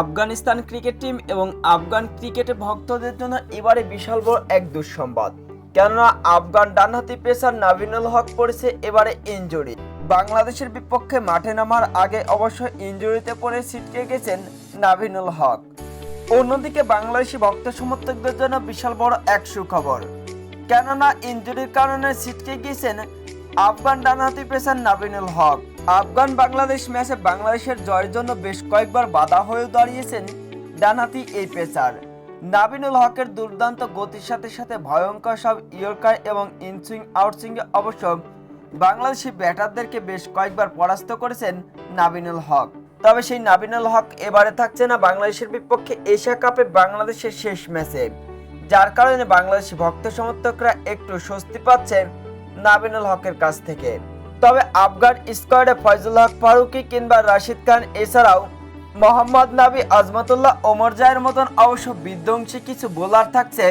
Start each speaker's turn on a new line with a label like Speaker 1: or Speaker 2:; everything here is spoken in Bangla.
Speaker 1: আফগানিস্তান ক্রিকেট টিম এবং আফগান ক্রিকেটে ভক্তদের জন্য এবারে বিশাল বড় এক দুঃসংবাদ। কেননা আফগান ডানহাতি পেসার নাভিনুল হক পড়েছে এবারে ইনজুরি। বাংলাদেশের বিপক্ষে মাঠে নামার আগে অবশ্য ইনজুরিতে পড়ে ছিটকে গেছেন নাভিনুল হক। অন্যদিকে বাংলাদেশি ভক্ত সমর্থকদের জন্য বিশাল বড় এক সুখবর। কেননা ইনজুরির কারণে ছিটকে গিয়েছেন আফগান ডানহাতি পেসার নাবিনুল হক। আফগান বাংলাদেশ ম্যাচে বাংলাদেশের জয়ের জন্য বেশ কয়েকবার বাধা হয়ে দাঁড়িয়েছেন ডানহাতি এই পেসার। নাবিনুল হকের দুর্দান্ত গতির সাথে সাথে ভয়ঙ্কর সব ইয়র্কার এবং ইনসুইং, আউটসুইংয়ে অবশ্য বাংলাদেশি ব্যাটারদেরকে বেশ কয়েকবার পরাস্ত করেছেন নাবিনুল হক। তবে সেই নাবিনুল হক এবারে থাকছে না বাংলাদেশের বিপক্ষে এশিয়া কাপে বাংলাদেশের শেষ ম্যাচে, যার কারণে বাংলাদেশি ভক্ত সমর্থকরা একটু স্বস্তি পাচ্ছেন নাবিনুল হকের কাছ থেকে। তবে আফগান স্কোয়াডে ফয়জুল হক ফারুকি কিংবা রাশিদ খান এছাড়াও মোহাম্মদ নাবি আজমতুল্লাহ ওমর জায়ের মতন অবশ্য বিধ্বংসী কিছু বোলার থাকছে